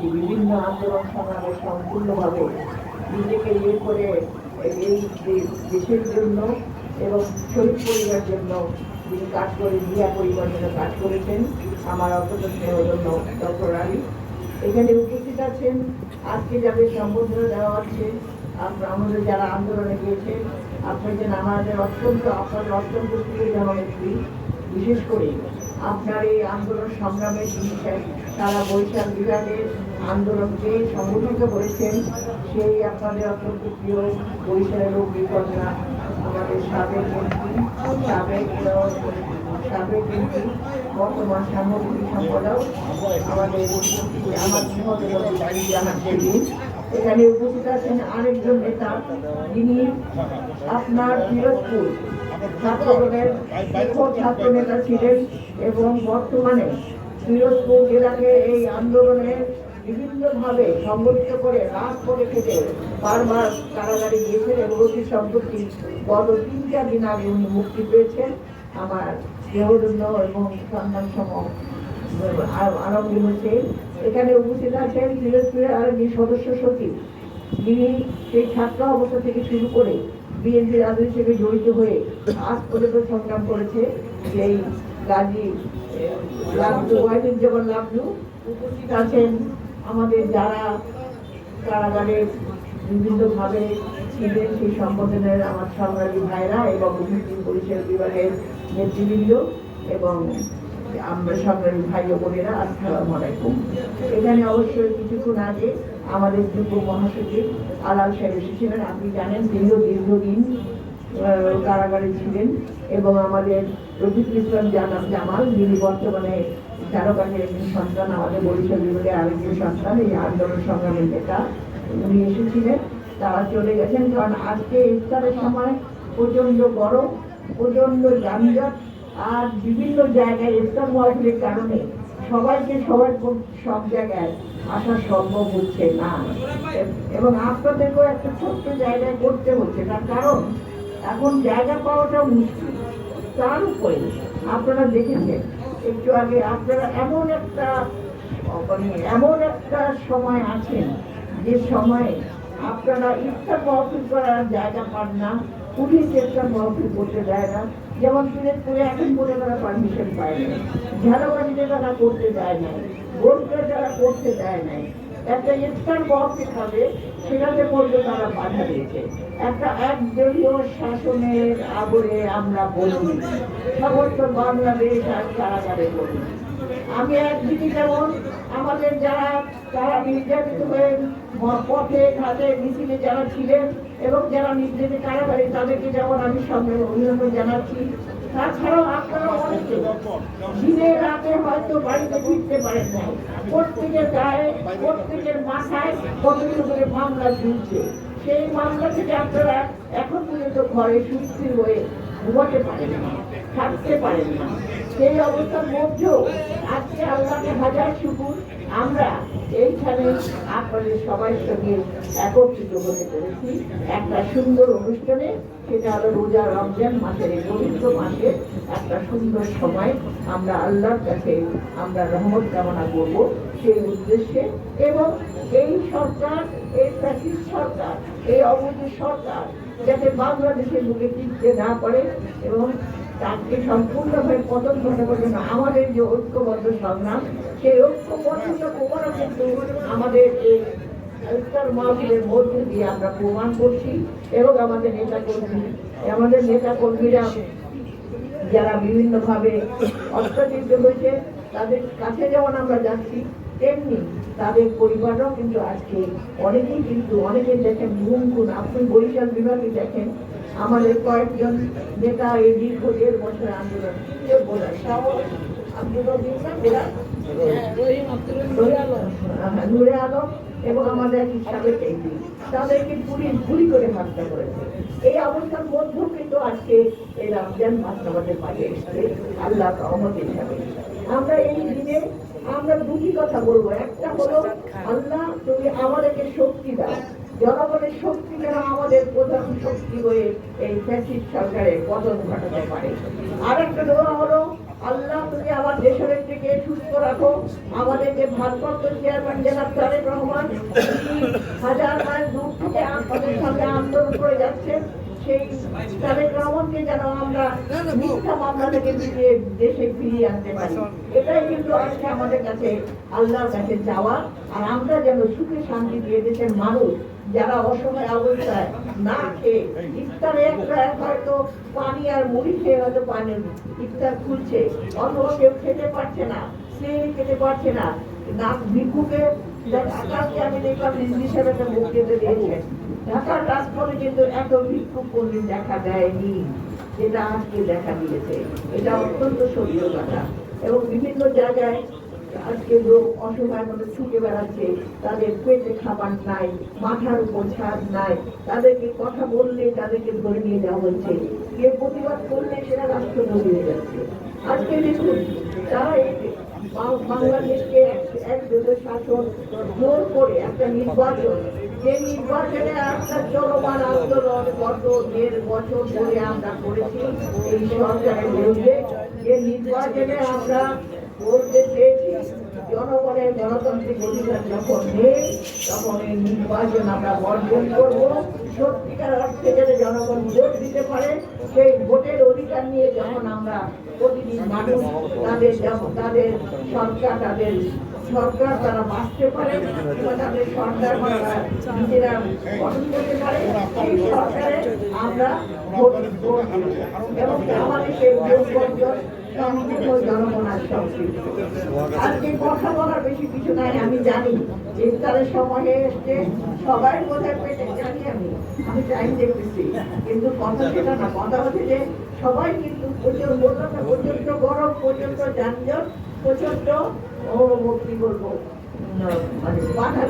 দেখেছি বিভিন্ন আন্দোলন সংগ্রামে সম্পূর্ণভাবে নিজেকে ইয়ে করে এই দেশের জন্য এবং শহীদ পরিবারের জন্য যিনি কাজ করে মিয়া পরিবার জন্য কাজ করেছেন, আমার অত্যন্ত স্নেহজন্য ডক্টর আলী। এখানে উপস্থিত আছেন, আজকে যাদের সম্বোধনা দেওয়া হচ্ছে আমাদের যারা আন্দোলনে গিয়েছেন যেন আমাদের অত্যন্ত, আপনাদের অত্যন্ত প্রিয়জন নেত্রী বিশেষ করে আপনার এই আন্দোলন সংগ্রামের জিনিসের তারা বৈশাখ বিভাগের আন্দোলনকে সংগঠিত করেছেন, সেই আপনাদের অত্যন্ত প্রিয় বৈশাখের বিকল্পনা আমাদের সাবেক মন্ত্রী, সাবেক সাবেক মন্ত্রী বর্তমান সামগ্রিক সম্পাদক, আমাদের আমার জানাচ্ছেন এখানে উপস্থিত আছেন আরেকজন নেতা, যিনি আপনার পিরোজপুর ছাত্রদলের ছাত্র নেতা ছিলেন এবং বর্তমানে পিরোজপুর জেলাকে এই আন্দোলনে বিভিন্নভাবে সংগঠিত করে করে থেকে বারবার কারাগারে গিয়েছেন এবং অতি সম্প্রতি গত তিন চার দিন আগে উনি মুক্তি পেয়েছেন। আমার দেহজন্য এবং সন্ধান সম আরম্ভ হয়েছে এখানে উপস্থিত আছেন পিরোজপুরের আরেকটি সদস্য সচিব, যিনি সেই ছাত্র অবস্থা থেকে শুরু করে বিএনপি রাজনীতির সাথে জড়িত হয়ে আজ পর্যন্ত সংগ্রাম করেছে যেই গাজী লাবলু ওয়াহিদুজ্জামান লাভলু উপস্থিত আছেন আমাদের যারা কারাগারে বিভিন্নভাবে ছিলেন, সেই সম্বোধনের আমার সংগ্রামী ভাইরা এবং পরিষদ বিভাগের নেতৃবৃন্দ এবং আমরা সংগ্রামী ভাই বোনেরা আসসালামু আলাইকুম। এখানে অবশ্যই কিছুক্ষণ আগে আমাদের যুব মহাসচিব আলাল সাহেব এসেছিলেন। আপনি জানেন তিনিও দীর্ঘদিন কারাগারে ছিলেন এবং আমাদের রফিকুল ইসলাম জানাম জামাল, যিনি বর্তমানে চারকাঠের একজন সন্তান, আমাদের বরিশাল বিভাগের আরেকজন সন্তান, এই আন্দোলন সংগ্রামের নেতা। উনি এসেছিলেন, তারা চলে গেছেন। কারণ আজকে ইফতারের সময় প্রচণ্ড গরম, প্রচণ্ড যানজট আর বিভিন্ন জায়গায় ইফতার মহফিলের কারণে সবাইকে সবার সব জায়গায় আসা সম্ভব হচ্ছে না। এবং আপনাদেরকেও একটা ছোট্ট জায়গায় করতে হচ্ছে, তার কারণ এখন জায়গা পাওয়াটা মুশকিল। তার উপরে আপনারা দেখেছেন, একটু আগে আপনারা এমন একটা মানে এমন একটা সময় আছেন, যে সময়ে আপনারা ইফতার মহফিল করার জায়গা পান না, পুলিশ ইফতার মহফিল করতে দেয় না। যেমন পিরোজপুরে এখন করে তারা পারমিশন পায় না। ঝাড়াবাড়িতে তারা করতে দেয় না ভোটটা তারা করতে দেয় নাই, একটা ইফতার বক্স হবে সেটাতে পর্যন্ত তারা বাধা দিয়েছে। একটা এক একদলীয় শাসনের আবরে আমরা বলি, সমস্ত বাংলাদেশ আর কারাগারে বলি। আমি একদিকে যেমন আমাদের যারা তারা নির্যাতিত হয়ে পথে, ঘাটে, মিছিলে যারা ছিলেন এবং যারা নির্যাতিত কারাগারে, তাদেরকে যেমন আমি সঙ্গে অভিনন্দন জানাচ্ছি। তাছাড়াও আপনারা অনেকে দিনে রাতে হয়তো বাড়িতে ফিরতে পারেন না। প্রত্যেকের গায়ে, প্রত্যেকের মাথায় কতগুলো করে মামলা ঝুলছে। সেই মামলা থেকে আপনারা এখন পর্যন্ত ঘরে সুস্থির হয়ে ঘুমাতে পারেন না থাকতে পারেন। না সেই অবস্থার মধ্যেও আজকে আল্লাহকে হাজার শুকুর। আমরা এইখানে আপনাদের সবার সঙ্গে একত্রিত হতে পেরেছি একটা সুন্দর অনুষ্ঠানে, সেটা হলো রোজা রমজান মাসের এই পবিত্র মাসে একটা সুন্দর সময় আমরা আল্লাহর কাছে আমরা রহমত কামনা করব সেই উদ্দেশ্যে। এবং এই সরকার, এই প্রাচীন সরকার, এই অবৈধ সরকার যাতে বাংলাদেশের বুকে টিকতে না পারে এবং তাকে সম্পূর্ণভাবে পতন ঘটাবার জন্য আমাদের যে ঐক্যবদ্ধ সংগ্রাম, সেই ঐক্যবদ্ধতা প্রমাণ কিন্তু আমাদের এই ইফতার মাহফিলের মধ্য দিয়ে আমরা প্রমাণ করছি এবং আমাদের নেতা কর্মী আমাদের নেতা কর্মীরা যারা বিভিন্নভাবে অত্যাচারিত হয়েছে, তাদের কাছে যেমন আমরা যাচ্ছি তেমনি তাদের পরিবারও কিন্তু আজকে অনেকেই কিন্তু অনেকে দেখেন গুম গুণ আপনি বরিশাল বিভাগে দেখেন আমাদের কয়েকজন নেতা এই দীর্ঘ দেড় বছর আন্দোলন আন্দোলন আব্দুল রহিম? হ্যাঁ, নূরে আলম এবং আমাদের সাবেক এমপি তাদেরকে পুলিশ গুলি করে হত্যা করেছে। এই অবস্থার মধ্যেও কিন্তু আজকে এই রমজান মাস আমাদের মাঝে আল্লাহ রহমত হিসাবে। আমরা এই দিনে, আমরা দুটি কথা বলব। একটা হলো, আল্লাহ তুমি আমাদেরকে শক্তি দাও। জনগণের শক্তি যেন আমাদের প্রধান শক্তি হয়ে এই ফ্যাসিস্ট সরকারের পতন ঘটাতে পারে। আর একটা দোয়া হলো আল্লাহ, তুমি আমার দেশের দিকে সুস্থ রাখো। আমাদেরকে যে ভারপ্রাপ্ত চেয়ারম্যান জেলা তারেক রহমান হাজার মাইল দূর থেকে আমাদের সঙ্গে আন্দোলন করে যাচ্ছেন। সেই তারেক যেন আমরা মিথ্যা মামলা থেকে ফিরিয়ে দেশে ফিরিয়ে আনতে পারি। এটাই কিন্তু আজকে আমাদের কাছে আল্লাহর কাছে যাওয়া আর আমরা যেন সুখে শান্তি দিয়ে দেশের মানুষ যারা অসহায় অবস্থায় না খেয়ে ইফতারে একটা হয়তো পানি আর মুড়ি খেয়ে হয়তো পানি ইফতার খুলছে, অথবা কেউ খেতে পারছে না সে খেতে পারছে না এবং বিভিন্ন জায়গায় আজকে লোক মতো ছুটে বেড়াচ্ছে, তাদের পেটে খাবার নাই, মাথার উপর ছাদ নাই, তাদেরকে কথা বললে তাদেরকে ধরে নিয়ে যাওয়া হচ্ছে। কে প্রতিবাদ করলে সেটা রাষ্ট্রপতি হয়ে যাচ্ছে। আজকে দেখুন, তারা বাংলাদেশকে এক- এক শাসন জোর করে একটা নির্বাচন, যে নির্বাচনে একটা চলমান আন্দোলন গত দেড় বছর ধরে আমরা করেছি, এই সরকারের বিরুদ্ধে। যে নির্বাচনে আমরা জনগণের গণতান্ত্রিক অধিকার যখন নেই, তখন এই নির্বাচন আমরা বর্জন করব। সত্যিকার অর্থে যাতে জনগণ ভোট দিতে পারে, সেই ভোটের অধিকার নিয়ে যখন আমরা প্রতিদিন মানুষ, তাদের তাদের সরকার তাদের সরকার তারা বাঁচতে পারে তাদের সরকার নিজেরা গঠন করতে পারে, সেই সরকারে আমরা ভোট এবং আমাদের সেই ভোট বর্জন আজকে কথা বলার বেশি কিছু নাই, আমি জানি ইফতারের সময় হয়ে এসছে সবাই বোধহয় পেটে জানি আমি আমি টাইম দেখতেছি। কিন্তু কথা সেটা না, কথা হচ্ছে যে সবাই কিন্তু প্রচণ্ড প্রচণ্ড গরম প্রচণ্ড যানজট প্রচণ্ড ও কি বলব? মানে বাধা